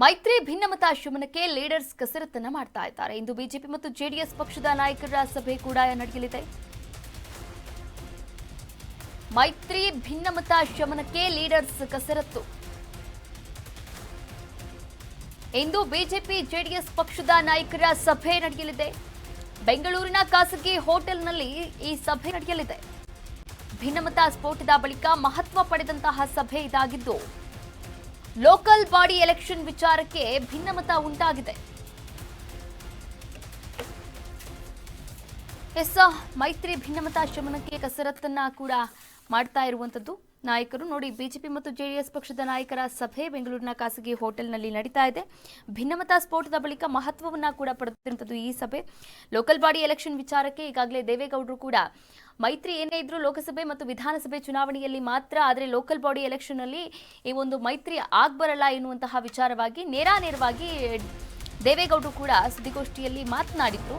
ಮೈತ್ರಿ ಭಿನ್ನಮತ ಶಮನಕ್ಕೆ ಲೀಡರ್ಸ್ ಕಸರತ್ತನ್ನ ಮಾಡ್ತಾ ಇದ್ದಾರೆ. ಇಂದು ಬಿಜೆಪಿ ಮತ್ತು ಜೆಡಿಎಸ್ ಪಕ್ಷದ ನಾಯಕರ ಸಭೆ ಕೂಡ ನಡೆಯಲಿದೆ. ಮೈತ್ರಿ ಭಿನ್ನಮತ ಶಮನಕ್ಕೆ ಲೀಡರ್ಸ್ ಕಸರತ್ತು. ಇಂದು ಬಿಜೆಪಿ, ಜೆಡಿಎಸ್ ಪಕ್ಷದ ನಾಯಕರ ಸಭೆ ನಡೆಯಲಿದೆ. ಬೆಂಗಳೂರಿನ ಖಾಸಗಿ ಹೋಟೆಲ್ನಲ್ಲಿ ಈ ಸಭೆ ನಡೆಯಲಿದೆ. ಭಿನ್ನಮತ ಸ್ಫೋಟದ ಬಳಿಕ ಮಹತ್ವ ಪಡೆದಂತಹ ಸಭೆ ಇದಾಗಿದ್ದು ಲೋಕಲ್ ಬಾಡಿ ಎಲೆಕ್ಷನ್ ವಿಚಾರಕ್ಕೆ ಭಿನ್ನಮತ ಉಂಟಾಗಿದೆ. ಎಸ್ ಮೈತ್ರಿ ಭಿನ್ನಮತ ಶಮನಕ್ಕೆ ಕಸರತ್ತನ್ನ ಕೂಡ ಮಾಡ್ತಾ ಇರುವಂತದ್ದು. ನಾಯಕರು ನೋಡಿ, ಬಿಜೆಪಿ ಮತ್ತು ಜೆಡಿಎಸ್ ಪಕ್ಷದ ನಾಯಕರ ಸಭೆ ಬೆಂಗಳೂರಿನ ಖಾಸಗಿ ಹೋಟೆಲ್ನಲ್ಲಿ ನಡೀತಾ ಇದೆ. ಭಿನ್ನಮತ ಸ್ಫೋಟದ ಬಳಿಕ ಮಹತ್ವವನ್ನ ಕೂಡ ಪಡೆದಿರುವಂತದ್ದು ಈ ಸಭೆ. ಲೋಕಲ್ ಬಾಡಿ ಎಲೆಕ್ಷನ್ ವಿಚಾರಕ್ಕೆ ಈಗಾಗಲೇ ದೇವೇಗೌಡರು ಕೂಡ ಮೈತ್ರಿ ಏನೇ ಇದ್ರೂ ಲೋಕಸಭೆ ಮತ್ತು ವಿಧಾನಸಭೆ ಚುನಾವಣೆಯಲ್ಲಿ ಮಾತ್ರ, ಆದರೆ ಲೋಕಲ್ ಬಾಡಿ ಎಲೆಕ್ಷನ್ ಅಲ್ಲಿ ಈ ಒಂದು ಮೈತ್ರಿ ಆಗ್ಬರಲ್ಲ ಎನ್ನುವಂತಹ ವಿಚಾರವಾಗಿ, ನೇರಾನೇರವಾಗಿ ದೇವೇಗೌಡರು ಕೂಡ ಸುದ್ದಿಗೋಷ್ಠಿಯಲ್ಲಿ ಮಾತನಾಡಿದ್ರು.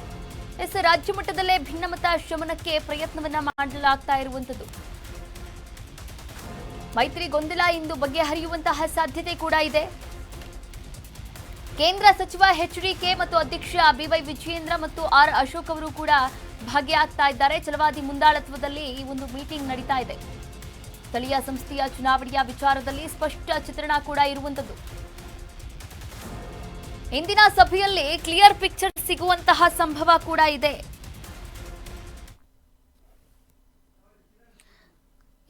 ಎಸ್, ರಾಜ್ಯ ಮಟ್ಟದಲ್ಲೇ ಭಿನ್ನಮತ ಶಮನಕ್ಕೆ ಪ್ರಯತ್ನವನ್ನ ಮಾಡಲಾಗ್ತಾ ಇರುವಂತದ್ದು. ಮೈತ್ರಿ ಗೊಂದಲ ಇಂದು ಬಗೆಹರಿಯುವಂತಹ ಸಾಧ್ಯತೆ ಕೂಡ ಇದೆ. ಕೇಂದ್ರ ಸಚಿವ ಎಚ್ ಕೆ ಮತ್ತು ಅಧ್ಯಕ್ಷ ಬಿವೈ ವಿಜಯೇಂದ್ರ ಮತ್ತು ಆರ್ ಅಶೋಕ್ ಅವರು ಕೂಡ ಭಾಗಿಯಾಗ್ತಾ ಇದ್ದಾರೆ. ಚಲವಾದಿ ಮುಂದಾಳತ್ವದಲ್ಲಿ ಈ ಒಂದು ಮೀಟಿಂಗ್ ನಡೀತಾ ಇದೆ. ಸ್ಥಳೀಯ ಸಂಸ್ಥೆಯ ಚುನಾವಣೆಯ ವಿಚಾರದಲ್ಲಿ ಸ್ಪಷ್ಟ ಚಿತ್ರಣ ಕೂಡ ಇರುವಂತದ್ದು ಇಂದಿನ ಸಭೆಯಲ್ಲಿ ಕ್ಲಿಯರ್ ಪಿಕ್ಚರ್ ಸಿಗುವಂತಹ ಸಂಭವ ಕೂಡ ಇದೆ.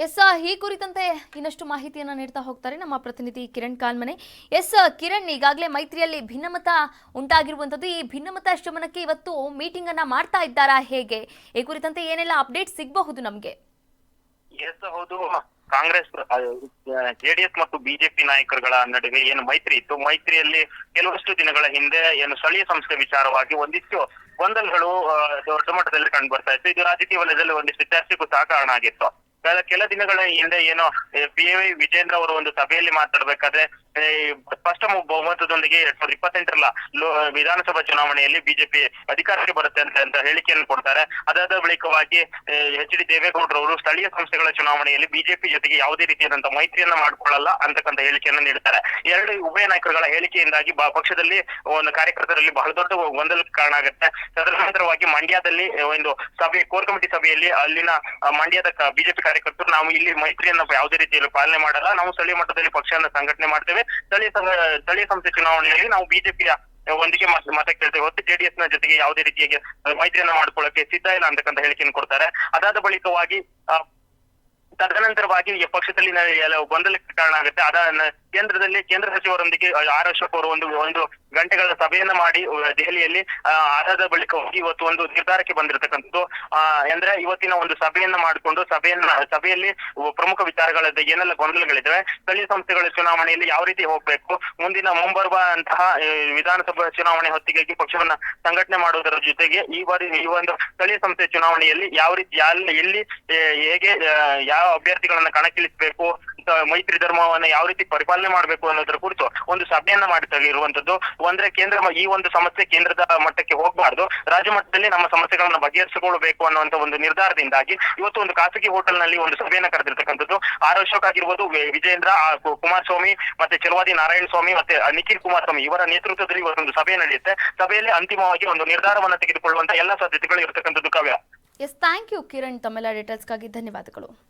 ಎಸ್, ಈ ಕುರಿತಂತೆ ಇನ್ನಷ್ಟು ಮಾಹಿತಿಯನ್ನ ನೀಡ್ತಾ ಹೋಗ್ತಾರೆ ನಮ್ಮ ಪ್ರತಿನಿಧಿ ಕಿರಣ್ ಕಾಲ್ಮನೆ ಎಸ್, ಕಿರಣ್, ಈಗಾಗಲೇ ಮೈತ್ರಿಯಲ್ಲಿ ಭಿನ್ನಮತ ಉಂಟಾಗಿರುವಂಥದ್ದು. ಈ ಭಿನ್ನಮತ ಶಮನಕ್ಕೆ ಇವತ್ತು ಮೀಟಿಂಗ್ ಅನ್ನ ಮಾಡ್ತಾ ಇದ್ದಾರಾ ಹೇಗೆ? ಈ ಕುರಿತಂತೆ ಏನೆಲ್ಲ ಅಪ್ಡೇಟ್ ಸಿಗಬಹುದು ನಮಗೆ? ಎಸ್, ಹೌದು. ಕಾಂಗ್ರೆಸ್ ಜೆಡಿಎಸ್ ಮತ್ತು ಬಿಜೆಪಿ ನಾಯಕರುಗಳ ನಡುವೆ ಏನು ಮೈತ್ರಿ ಇತ್ತು. ಮೈತ್ರಿಯಲ್ಲಿ ಕೆಲವಷ್ಟು ದಿನಗಳ ಹಿಂದೆ ಏನು ಸ್ಥಳೀಯ ಸಂಸ್ಥೆ ವಿಚಾರವಾಗಿ ಒಂದಿಷ್ಟು ಗೊಂದಲಗಳು ದೊಡ್ಡ ಮಟ್ಟದಲ್ಲಿ ಕಂಡು ಬರ್ತಾ ಇತ್ತು. ಇದು ರಾಜಕೀಯ ವಲಯದಲ್ಲಿ ಒಂದಿಷ್ಟು ಚರ್ಚೆಗೂ ಸಹ ಕಾರಣ ಆಗಿತ್ತು. ಕೆಲ ದಿನಗಳ ಹಿಂದೆ ಏನೋ ಪಿ ಎ ವಿಜೇಂದ್ರ ಅವರು ಒಂದು ಸಭೆಯಲ್ಲಿ ಮಾತಾಡ್ಬೇಕಾದ್ರೆ ಸ್ಪಷ್ಟ ಬಹುಮತದೊಂದಿಗೆ ಎರಡ್ ಸಾವಿರದ ಇಪ್ಪತ್ತೆಂಟರಲ್ಲ ವಿಧಾನಸಭಾ ಚುನಾವಣೆಯಲ್ಲಿ ಬಿಜೆಪಿ ಅಧಿಕಾರಕ್ಕೆ ಬರುತ್ತೆ ಅಂತ ಅಂತ ಹೇಳಿಕೆಯನ್ನು ಕೊಡ್ತಾರೆ. ಅದಾದ ಬಳಿಕವಾಗಿ ಎಚ್ ಡಿ ದೇವೇಗೌಡರವರು ಸ್ಥಳೀಯ ಸಂಸ್ಥೆಗಳ ಚುನಾವಣೆಯಲ್ಲಿ ಬಿಜೆಪಿ ಜೊತೆಗೆ ಯಾವುದೇ ರೀತಿಯಾದಂತಹ ಮೈತ್ರಿಯನ್ನ ಮಾಡಿಕೊಳ್ಳಲ್ಲ ಅಂತಕ್ಕಂಥ ಹೇಳಿಕೆಯನ್ನು ನೀಡ್ತಾರೆ. ಎರಡು ಉಭಯ ನಾಯಕರುಗಳ ಹೇಳಿಕೆಯಿಂದಾಗಿ ಪಕ್ಷದಲ್ಲಿ ಒಂದು ಕಾರ್ಯಕರ್ತರಲ್ಲಿ ಬಹಳ ದೊಡ್ಡ ಗೊಂದಲಕ್ಕೆ ಕಾರಣ ಆಗುತ್ತೆ. ತದನಂತರವಾಗಿ ಮಂಡ್ಯದಲ್ಲಿ ಒಂದು ಸಭೆ, ಕೋರ್ ಕಮಿಟಿ ಸಭೆಯಲ್ಲಿ ಅಲ್ಲಿನ ಮಂಡ್ಯದ ಬಿಜೆಪಿ ಕಾರ್ಯಕರ್ತರು ನಾವು ಇಲ್ಲಿ ಮೈತ್ರಿಯನ್ನ ಯಾವುದೇ ರೀತಿಯಲ್ಲಿ ಪಾಲನೆ ಮಾಡಲ್ಲ. ನಾವು ಸ್ಥಳೀಯ ಮಟ್ಟದಲ್ಲಿ ಪಕ್ಷವನ್ನು ಸಂಘಟನೆ ಮಾಡ್ತೇವೆ. ಸ್ಥಳೀಯ ಸಂಘ ಸ್ಥಳೀಯ ಸಂಸ್ಥೆ ಚುನಾವಣೆಯಲ್ಲಿ ನಾವು ಬಿಜೆಪಿಯ ಒಂದಿಗೆ ಮತ ಕೇಳ್ತೇವೆ. ಹೊತ್ತು ಜೆಡಿಎಸ್ನ ಜೊತೆಗೆ ಯಾವುದೇ ರೀತಿಯಾಗಿ ಮೈತ್ರಿಯನ್ನ ಮಾಡ್ಕೊಳ್ಳೋಕೆ ಸಿದ್ಧ ಇಲ್ಲ ಅಂತಕ್ಕಂತ ಹೇಳಿಕೆಯನ್ನು ಕೊಡ್ತಾರೆ. ಅದಾದ ಬಳಿಕವಾಗಿ ತದನಂತರವಾಗಿ ಪಕ್ಷದಲ್ಲಿ ಗೊಂದಲಕ್ಕೆ ಕಾರಣ ಆಗುತ್ತೆ. ಅದ ಕೇಂದ್ರದಲ್ಲಿ ಕೇಂದ್ರ ಸಚಿವರೊಂದಿಗೆ ಆರ್ ಅಶೋಕ್ ಅವರು ಒಂದು ಒಂದು ಗಂಟೆಗಳ ಸಭೆಯನ್ನ ಮಾಡಿ ದೆಹಲಿಯಲ್ಲಿ ಅದಾದ ಬಳಿಕ ಇವತ್ತು ಒಂದು ನಿರ್ಧಾರಕ್ಕೆ ಬಂದಿರತಕ್ಕಂಥದ್ದು. ಅಂದ್ರೆ ಇವತ್ತಿನ ಒಂದು ಸಭೆಯನ್ನ ಮಾಡಿಕೊಂಡು, ಸಭೆಯನ್ನ, ಸಭೆಯಲ್ಲಿ ಪ್ರಮುಖ ವಿಚಾರಗಳದ್ದು ಏನೆಲ್ಲ ಗೊಂದಲಗಳಿದ್ದಾವೆ, ಸ್ಥಳೀಯ ಸಂಸ್ಥೆಗಳ ಚುನಾವಣೆಯಲ್ಲಿ ಯಾವ ರೀತಿ ಹೋಗ್ಬೇಕು, ಮುಂದಿನ ಮುಂಬರುವ ಅಂತಹ ವಿಧಾನಸಭಾ ಚುನಾವಣೆ ಹೊತ್ತಿಗಾಗಿ ಪಕ್ಷವನ್ನ ಸಂಘಟನೆ ಮಾಡುವುದರ ಜೊತೆಗೆ ಈ ಬಾರಿ ಈ ಒಂದು ಸ್ಥಳೀಯ ಸಂಸ್ಥೆ ಚುನಾವಣೆಯಲ್ಲಿ ಯಾವ ರೀತಿ ಎಲ್ಲಿ ಹೇಗೆ ಯಾವ ಅಭ್ಯರ್ಥಿಗಳನ್ನ ಕಣಕ್ಕಿಳಿಸಬೇಕು ಮೈತ್ರಿ ಧರ್ಮವನ್ನ ಯಾವ ರೀತಿ ಪರಿಪಾಲನೆ ಮಾಡಬೇಕು ಅನ್ನೋದ್ರ ಕುರಿತು ಒಂದು ಸಭೆಯನ್ನ ಇರುವಂತದ್ದು ಅಂದ್ರೆ ಕೇಂದ್ರ ಈ ಒಂದು ಸಮಸ್ಯೆ ಕೇಂದ್ರದ ಮಟ್ಟಕ್ಕೆ ಹೋಗಬಾರ್ದು. ರಾಜ್ಯ ಮಟ್ಟದಲ್ಲಿ ನಮ್ಮ ಸಮಸ್ಯೆಗಳನ್ನ ಬಗೆಹರಿಸಿಕೊಳ್ಳಬೇಕು ಅನ್ನುವಂತ ಒಂದು ನಿರ್ಧಾರದಿಂದಾಗಿ ಇವತ್ತು ಒಂದು ಖಾಸಗಿ ಹೋಟೆಲ್ನಲ್ಲಿ ಒಂದು ಸಭೆಯನ್ನ ಕರೆದಿರ್ತಕ್ಕಂಥದ್ದು. ಆರ್ ಅಶೋಕ್ ಆಗಿರ್ಬೋದು ವಿಜೇಂದ್ರ ಕುಮಾರ್ ಸ್ವಾಮಿ ಕುಮಾರಸ್ವಾಮಿ ಮತ್ತೆ ಚಲವಾದಿ ನಾರಾಯಣ ಸ್ವಾಮಿ ಮತ್ತೆ ನಿಖಿಲ್ ಕುಮಾರಸ್ವಾಮಿ ಇವರ ನೇತೃತ್ವದಲ್ಲಿ ಇವತ್ತೊಂದು ಸಭೆ ನಡೆಯುತ್ತೆ. ಸಭೆಯಲ್ಲಿ ಅಂತಿಮವಾಗಿ ಒಂದು ನಿರ್ಧಾರವನ್ನ ತೆಗೆದುಕೊಳ್ಳುವಂತ ಎಲ್ಲ ಸಾಧ್ಯತೆಗಳು ಇರತಕ್ಕಂಥದ್ದು Kavya. Yes thank you Kiran ತಮ್ಮೆಲ್ಲ ಡೀಟೇಲ್ಸ್ಗಾಗಿ ಧನ್ಯವಾದಗಳು.